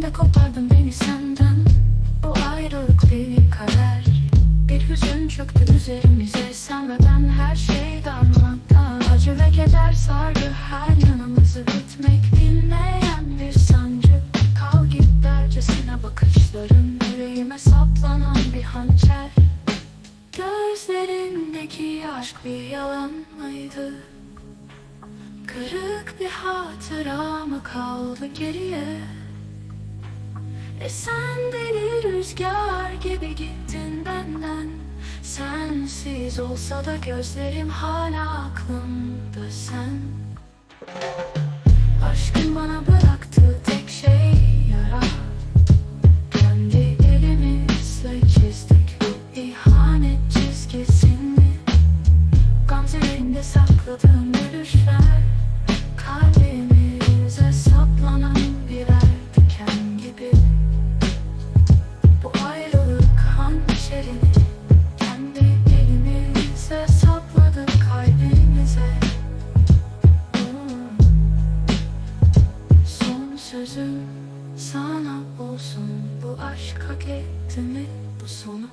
anda kopardın beni senden. Bu ayrılık bir kader Bir hüzün çöktü üzerimize. Sen ve ben her şey darmaktan Acı ve keder sardı her yanımızı Bitmek bilmeyen bir sancı. Kal git dercesine bakışların Yüreğime saplanan bir hançer. Gözlerindeki aşk bir yalan mıydı? Kırık bir hatıra mı kaldı geriye? E sen deli rüzgar gibi gittin benden. Sensiz olsa da gözlerim hala aklımda sen. Aşkın sözüm sana olsun. Bu aşka getirme bu sonu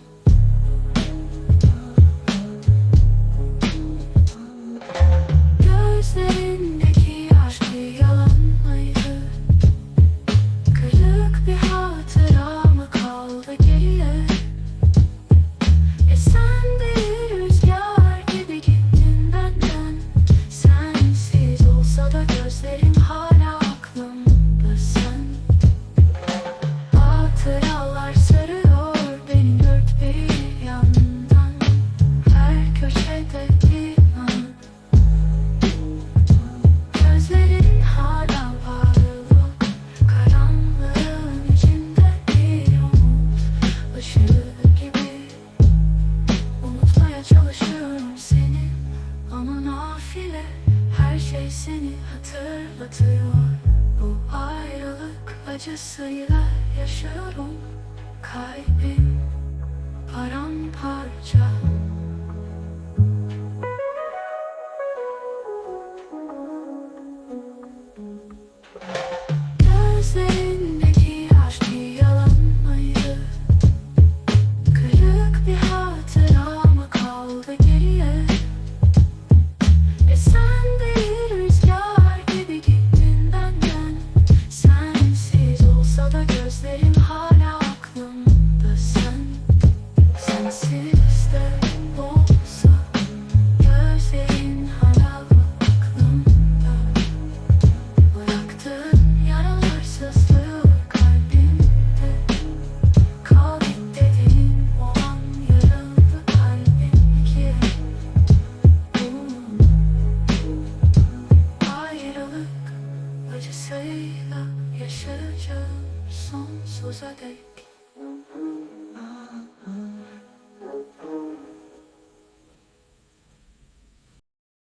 şey seni hatırlatıyor. Bu ayrılık acısıyla yaşıyorum. was day?